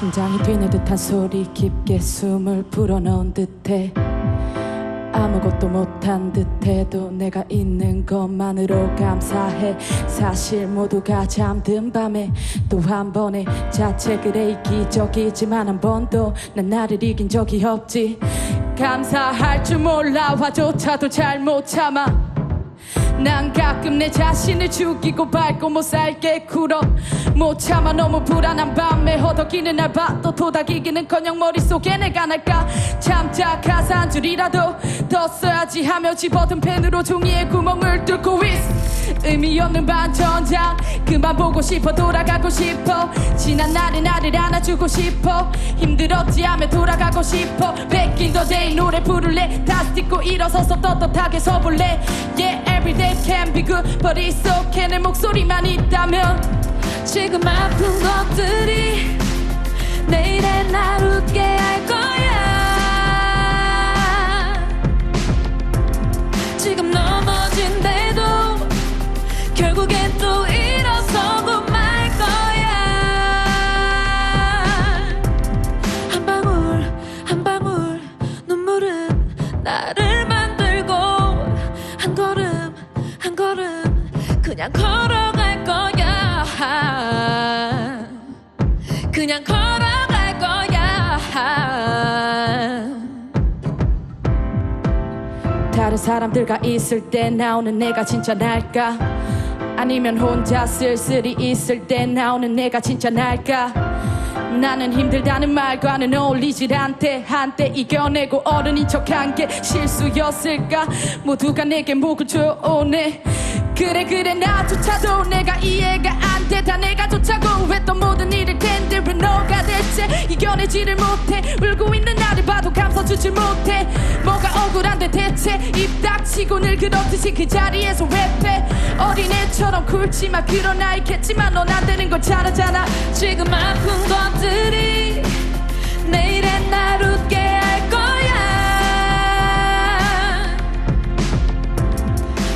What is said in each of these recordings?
심장이 뛰는 듯한 소리 깊게 숨을 불어넣은 듯해. 아무것도 못한 듯해도 내가 있는 것만으로 감사해. 사실 모두가 잠든 밤에 또 한 번의 자체 그래 이기적이지만 한 번도 난 나를 이긴 적이 없지. 감사할 줄 몰라 화조차도 잘 못 참아 난 가끔 내 자신을 죽이고 밟고 못 살게 굴어. 못 참아 너무 불안한 밤에 허덕이는 날 봐도 도닥이기는커녕 머릿속에 내가 날까? 참자 가사 한 줄이라도 더 써야지 하며 집어든 펜으로 종이에 구멍을 뚫고 있어 의미 없는 반전장. 그만 보고 싶어 돌아가고 싶어. 지난 날의 나를 안아주고 싶어. 힘들었지 하며 돌아가고 싶어. 백인 더데이 노래 부를래? 다시 듣고 일어서서 떳떳하게 서볼래? Yeah everyday can be good but it's okay. 내 목소리만 있다면. 지금 아픈 것들이 내일의 날 웃게 나를 만들고 한 걸음 한 걸음 그냥 걸어갈 거야. 그냥 걸어갈 거야. 다른 사람들과 있을 때 나오는 내가 진짜 날까? 아니면 혼자 쓸쓸히 있을 때 나오는 내가 진짜 날까 나는 힘들다는 말과는 어울리질 않대. 한때 이겨내고 어른인 척한 게 실수였을까? 모두가 내게 목을 조네. 그래 그래 나조차도 내가 이해가 안 돼. 다 내가 좋자고 했던 모든 일일 텐데 왜 너가 대체 이겨내지를 못해. 울고 있는 나를 봐도 감싸주질 못해. 뭐가 억울한데 대체 입 닥치고 늘 그렇듯이 그 자리에서 랩 굴지마. 그런 나이겠지만 넌 안 되는 걸 잘 알잖아. 지금 아픈 것들이 내일의 날 웃게 할 거야.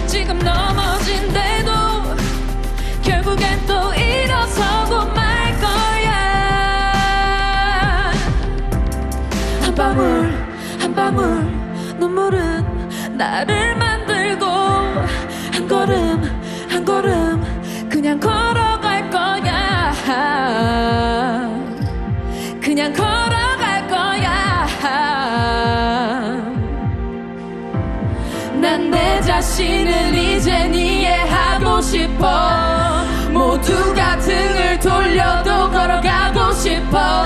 지금 넘어진대도 결국엔 또 일어서고 말 거야. 한 방울 한 방울 눈물은 나를 만들고 난 내 자신을 이젠 이해하고 싶어. 모두가 등을 돌려도 걸어가고 싶어